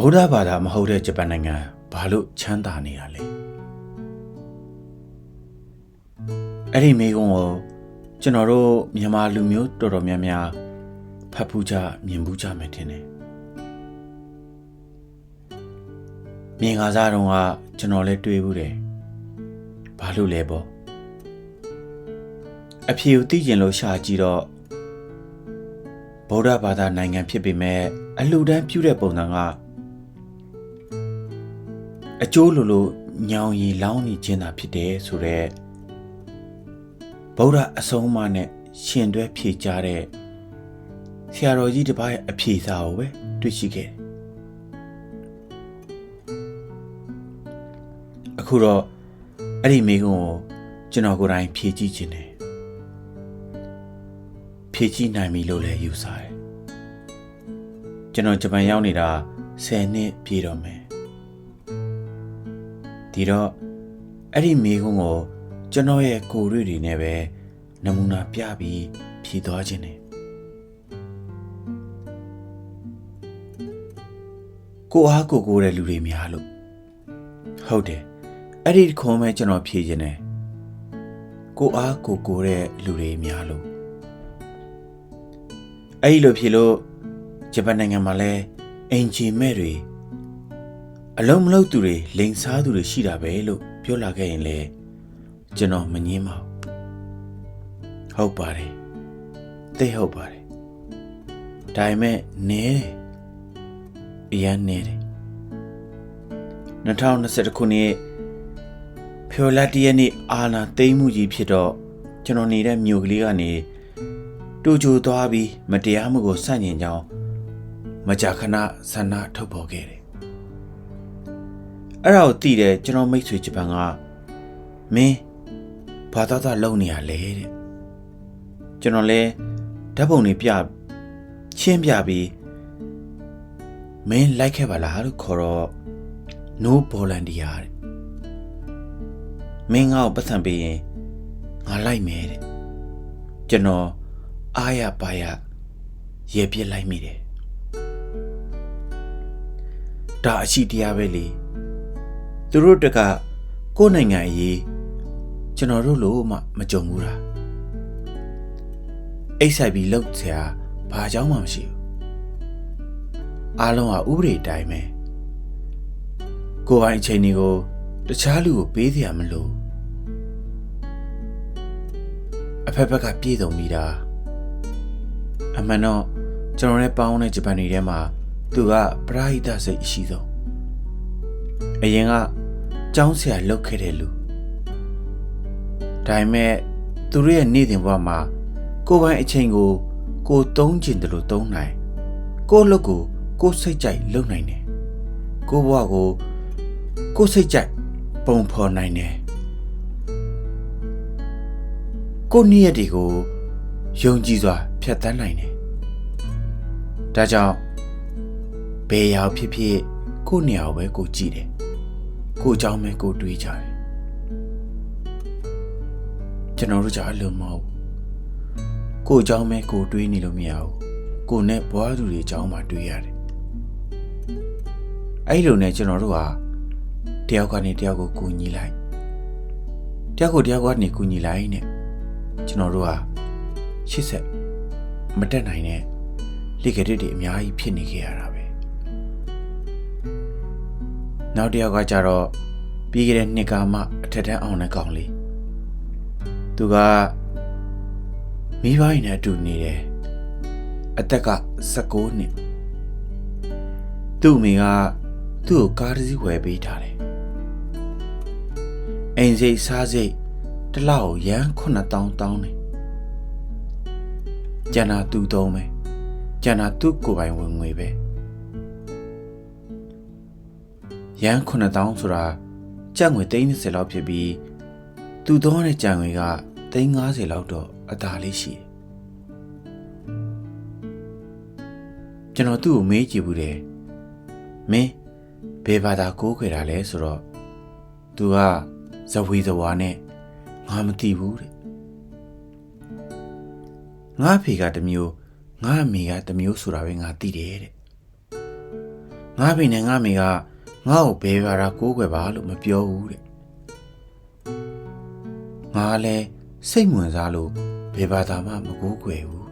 ဗုဒ္ဓဘာသာမဟုတ်တဲ့ဂျပန်နိုင်ငံဘာလို့ချမ်းသာနေရလဲအဲ့ဒီမိကုံးကိုကျွန်တော်တို့မြန်မာလူမျိုးတော်တော်များများဖတ်ဖူးကြမြင်ဖူးကြမယ်ထင်တယ်မြင်ကားစားတုန်းကကျွန်တော်လည်းတွေ့ဘူးတယ်ဘာလို့လဲပေါ့အဖြေကိုသိကျင်လို့ရှာကြည့်တော့ဗုဒ္ဓဘာသာနိုင်ငံဖြစ်ပေမဲ့အလှူဒန်းပြုတဲ့ပုံစံက အကျိုးလိုလိုညောင်ရီလောင်းနေခြင်းသာဖြစ်တယ်ဆိုတော့ဗုဒ္ဓအဆုံးအမနဲ့ရှင်တွဲဖြေကြတဲ့ဆရာတော်ကြီးတစ်ပါးရဲ့အဖြေစာကိုပဲတွေ့ရှိခဲ့တယ်အခုတော့အဲ့ဒီမိကုံကိုကျွန်တော်ကိုယ်တိုင်ဖြေကြည့်ခြင်းတယ်ဖြေကြည့်နိုင်ပြီလို့လည်းယူဆတယ်ကျွန်တော်ဂျပန်ရောက်နေတာ10နှစ်ပြည့်တော့မယ် ဒီတော့အဲ့ဒီမိကုံကိုကျွန်တော်ရဲ့ကိုယ်တွေ့တွေနဲ့ပဲနမူနာပြပြီးဖြေသွားခြင်းတယ်ကိုအားကိုကိုတဲ့လူတွေများလို့ဟုတ်တယ်အဲ့ဒီခုံးမဲ့ကျွန်တော်ဖြေခြင်းတယ်ကိုအားကိုကိုတဲ့လူတွေများလို့အဲ့ဒီလိုဖြေလို့ဂျပန်နိုင်ငံမှာလဲအင်ဂျီမဲ့တွေ အလုံးမလုံးသူတွေလိန်စားသူတွေရှိတာပဲလို့ပြောလာခဲ့ရင်လေကျွန်တော်မငင်းပါဘူးဟုတ်ပါတယ်သိဟုတ်ပါတယ်ဒါပေမဲ့နဲတယ်အရန်နဲတယ်2021ခုနှစ်ဖေဖော်ဝါရီလရက်နေ့အာနာသိမ့်မှုကြီးဖြစ်တော့ကျွန်တော်နေတဲ့မြို့ကလေးကနေတူကြိုသွားပြီးမတရားမှုကိုစန့်ကျင်ကြောင်းမကြာခဏဆန္ဒထုတ်ဖော်ခဲ့တယ် အဲ့ဒါကိုသိတယ်ကျွန်တော်မိတ်ဆွေဂျပန်ကမင်းဘာသာသာလုံနေရလဲတဲ့ကျွန်တော်လဲဓာတ်ပုံတွေပြရှင်းပြပြီးမင်းလိုက်ခဲ့ပါလားလို့ခေါ်တော့ no volunteer တဲ့မင်းငါ့ကိုပတ်စံပေးရင်ငါလိုက်မယ်တဲ့ကျွန်တော်အားရပါရရေပြစ်လိုက်မိတယ်ဒါအရှိတရားပဲလေ သူတို့တကကိုယ်နိုင်ငံအရေးကျွန်တော်တို့လို့မှမကြုံဘူးလားအိတ်ဆိုင်ပြီးလောက်ဆရာဘာကြောင်းမှမရှိဘူးအားလုံးဟာဥပဒေတိုင်းပဲကိုယ်ပိုင်အချိန်တွေကိုတခြားလူကိုပေးစရာမလိုအဖက်ဖက်ကပြည်စုံမိတာအမှန်တော့ကျွန်တော်နဲ့ပေါင်းတဲ့ဂျပန်တွေထဲမှာသူကပရာဟိတစိတ်အရှိဆုံးအရင်က ကျောင်းဆရာလုပ်ခဲ့တဲ့လူဒါပေမဲ့သူတို့ရဲ့နေ့စဉ်ဘဝမှာကိုယ်ပိုင်အချိန်ကို ကိုသုံးကျင်တယ်လို့သုံးနိုင် ကိုယ့်လုပ်ကိုကိုယ်စိတ်ကြိုက်လုပ်နိုင်တယ်ကိုယ့်ဘဝကိုကိုယ်စိတ်ကြိုက်ပုံဖော်နိုင်တယ်ကိုယ့်နည်းရတွေကိုယုံကြည်စွာဖြတ်သန်းနိုင်တယ်ဒါကြောင့်ဘယ်ရောက်ဖြစ်ဖြစ်ကိုယ့်နေရာကိုပဲကိုကြည့်တယ် ကိုအကြောင်းပဲကိုတွေးကြတယ်ကျွန်တော်တို့じゃအလုံးမဟုတ်ကိုအကြောင်းပဲကိုတွေးနေလို့မရဘူးကိုနဲ့ဘွားသူတွေအကြောင်းမှတွေးရတယ်အဲ့လိုနဲ့ကျွန်တော်တို့ဟာတယောက်ကနေတယောက်ကိုကူညီလိုက်တယောက်ကိုတယောက်ကနေကူညီလိုက်နဲ့ကျွန်တော်တို့ဟာရှစ်ဆက်မတက်နိုင်တဲ့လိကရစ်တွေအများကြီးဖြစ်နေခဲ့ရတာပဲ နောက်တစ်ယောက်ကကြတော့ပြီးခဲ့တဲ့နှစ်ကမှအထက်တန်းအောင်တဲ့ကောင်လေးသူကမိဘနဲ့အတူနေတယ်အသက်က16နှစ်သူ့အမေကသူ့ကိုကားတစ်စီးဝယ်ပေးထားတယ်အိမ်စိတ်စားစိတ်တစ်လောက်ရန်9000တောင်းတယ်ကျန်တာသူ့သုံးပဲကျန်တာသူ့ကိုယ်ပိုင်ဝင်ငွေပဲ ရန်9000ဆိုတာကြက်ငွေ30လောက်ဖြစ်ပြီးသူသုံးရတဲ့ကြံငွေက350လောက်တော့အသာလေးရှိတယ်ကျွန်တော်သူ့ကိုမေးကြည့်ဘူးတယ်မင်းဘယ်ဘာသာကိုးခွေတာလဲဆိုတော့သူကဇဝေဇဝါနဲ့ငါမသိဘူးတဲ့ငါဖေကတစ်မျိုးငါအမေကတစ်မျိုးဆိုတာပဲငါသိတယ်တဲ့ငါဖေနဲ့ငါမေက ငါ့ကိုဘယ်ဘာသာကိုးကွယ်ပါလို့မပြောဘူးတဲ့ငါလည်းစိတ်ဝင်စားလို့ဘယ်ဘာသာမှမကိုးကွယ်ဘူး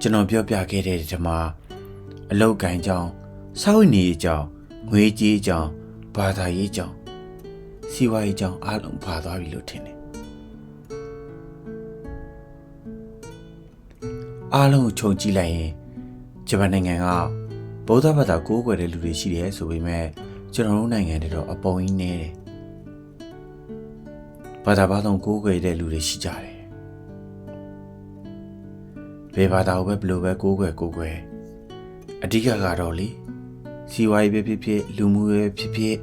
ကျွန်တော်ပြောပြခဲ့တဲ့ဒီမှာအလောက်ကန်ကြောင်းစောင့်နေကြောင်းငွေကြေးကြောင်းဘာသာရေးကြောင်းစီးပွားရေးကြောင်းအားလုံးပါသွားပြီလို့ထင်တယ် အားလုံးကိုခြုံကြည့်လိုက်ရင်ဂျပန်နိုင်ငံကဗုဒ္ဓဘာသာကိုးကွယ်တဲ့လူတွေရှိတယ်ဆိုပေမဲ့ကျွန်တော်တို့နိုင်ငံတွေတော့အပုံကြီးနေတယ်ဘာသာဘာသာကိုးကွယ်တဲ့လူတွေရှိကြတယ်ဘယ်ဘာသာကိုပဲဘယ်လိုပဲကိုးကွယ်ကိုးကွယ်အဓိကကတော့လေစီဝါရေးပဲဖြစ်ဖြစ်လူမှုရေးပဲဖြစ်ဖြစ်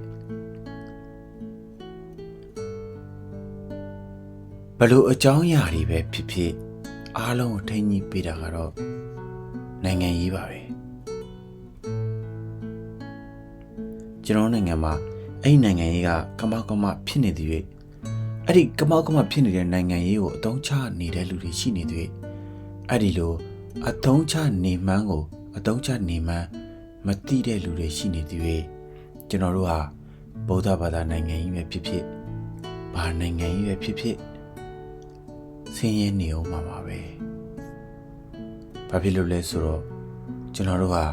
ဘယ်လိုအကြောင်းအရာတွေပဲဖြစ်ဖြစ် အားလုံးကိုထိန်းညှိပေးတာကတော့နိုင်ငံရေးပါပဲကျွန်တော်နိုင်ငံမှာအဲ့ဒီနိုင်ငံရေးကကမောက်ကမဖြစ်နေသည်၍အဲ့ဒီကမောက်ကမဖြစ်နေတဲ့နိုင်ငံရေးကိုအတုံးချနေတဲ့လူတွေရှိနေသည်၍အဲ့ဒီလိုအတုံးချနေမှန်းကိုအတုံးချနေမှန်းမသိတဲ့လူတွေရှိနေသည်၍ကျွန်တော်တို့ဟာဗုဒ္ဓဘာသာနိုင်ငံကြီးပဲဖြစ်ဖြစ်ဘာနိုင်ငံကြီးပဲဖြစ်ဖြစ် ဆင်းရဲနေအောင်မှာပါပဲ။ဘာဖြစ်လို့လဲဆိုတော့ကျွန်တော်တို့ဟာ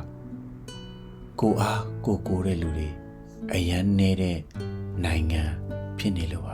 ကိုအားကိုကိုတဲ့လူတွေအရန်နေတဲ့နိုင်ငံဖြစ်နေလို့ပါ